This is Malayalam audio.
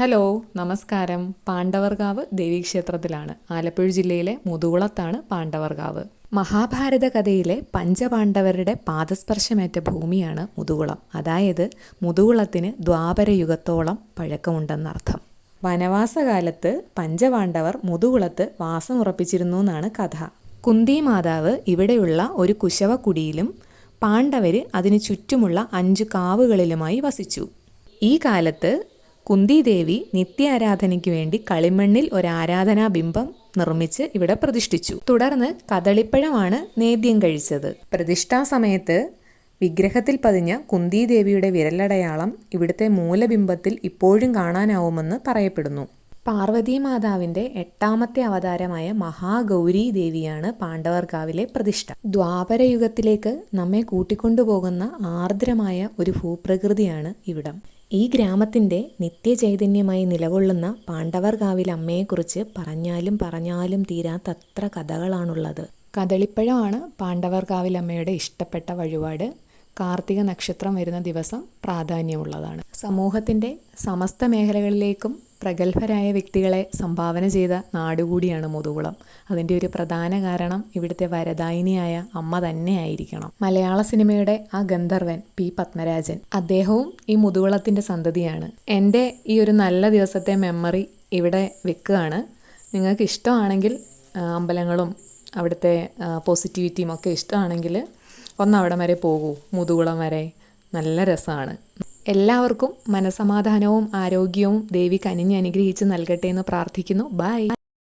ഹലോ നമസ്കാരം. പാണ്ഡവർകാവ് ദേവീക്ഷേത്രത്തിലാണ്. ആലപ്പുഴ ജില്ലയിലെ മുതുകുളത്താണ് പാണ്ഡവർകാവ് മഹാഭാരത കഥയിലെ പഞ്ചപാണ്ഡവരുടെ പാദസ്പർശമേറ്റ ഭൂമിയാണ് മുതുകുളം. അതായത് മുതുകുളത്തിന് ദ്വാപരയുഗത്തോളം പഴക്കമുണ്ടെന്നർത്ഥം. വനവാസകാലത്ത് പഞ്ചപാണ്ഡവർ മുതുകുളത്ത് വാസമുറപ്പിച്ചിരുന്നു എന്നാണ് കഥ. കുന്തി മാതാവ് ഇവിടെയുള്ള ഒരു കുശവക്കുടിയിലും പാണ്ഡവര് അതിനു ചുറ്റുമുള്ള അഞ്ചു കാവുകളിലുമായി വസിച്ചു. ഈ കാലത്ത് കുന്തിദേവി നിത്യാരാധനയ്ക്ക് വേണ്ടി കളിമണ്ണിൽ ഒരു ആരാധനാ ബിംബം നിർമ്മിച്ച് ഇവിടെ പ്രതിഷ്ഠിച്ചു. തുടർന്ന് കദളിപ്പഴമാണ് നേദ്യം കഴിച്ചത്. പ്രതിഷ്ഠാ സമയത്ത് വിഗ്രഹത്തിൽ പതിഞ്ഞ കുന്തിദേവിയുടെ വിരലടയാളം ഇവിടുത്തെ മൂലബിംബത്തിൽ ഇപ്പോഴും കാണാനാവുമെന്ന് പറയപ്പെടുന്നു. പാർവതി മാതാവിന്റെ എട്ടാമത്തെ അവതാരമായ മഹാഗൗരി ദേവിയാണ് പാണ്ഡവർകാവിലെ പ്രതിഷ്ഠ. ദ്വാപരയുഗത്തിലേക്ക് നമ്മെ കൂട്ടിക്കൊണ്ടുപോകുന്ന ആർദ്രമായ ഒരു ഭൂപ്രകൃതിയാണ് ഇവിടം. ഈ ഗ്രാമത്തിന്റെ നിത്യചൈതന്യമായി നിലകൊള്ളുന്ന പാണ്ഡവർകാവിലെ അമ്മയെക്കുറിച്ച് പറഞ്ഞാലും പറഞ്ഞാലും തീരാത്തത്ര കഥകളാണുള്ളത്. കദളിപ്പഴമാണ് പാണ്ഡവർകാവിലമ്മയുടെ ഇഷ്ടപ്പെട്ട വഴിപാട്. കാർത്തിക നക്ഷത്രം വരുന്ന ദിവസം പ്രാധാന്യമുള്ളതാണ്. സമൂഹത്തിന്റെ സമസ്ത മേഖലകളിലേക്കും പ്രഗത്ഭരായ വ്യക്തികളെ സംഭാവന ചെയ്ത നാടുകൂടിയാണ് മുതുകുളം. അതിന്റെ ഒരു പ്രധാന കാരണം ഇവിടുത്തെ വരദായിനിയായ അമ്മ തന്നെ ആയിരിക്കണം മലയാള സിനിമയുടെ ആ ഗന്ധർവൻ പി. പത്മരാജൻ. അദ്ദേഹവും ഈ മുതുകുളത്തിന്റെ സന്തതിയാണ്. എന്റെ ഈ ഒരു നല്ല ദിവസത്തെ മെമ്മറി ഇവിടെ വെക്കുകയാണ്. നിങ്ങൾക്ക് ഇഷ്ടമാണെങ്കിൽ അമ്പലങ്ങളും അവിടുത്തെ പോസിറ്റിവിറ്റിയും ഒക്കെ ഇഷ്ടമാണെങ്കിൽ ഒന്ന് അവിടെ വരെ പോകൂ. മുതുകുളം വരെ. നല്ല രസമാണ്. എല്ലാവർക്കും മനസമാധാനവും ആരോഗ്യവും ദേവി കനിഞ്ഞ് അനുഗ്രഹിച്ച് നൽകട്ടെ എന്ന് പ്രാർത്ഥിക്കുന്നു. ബൈ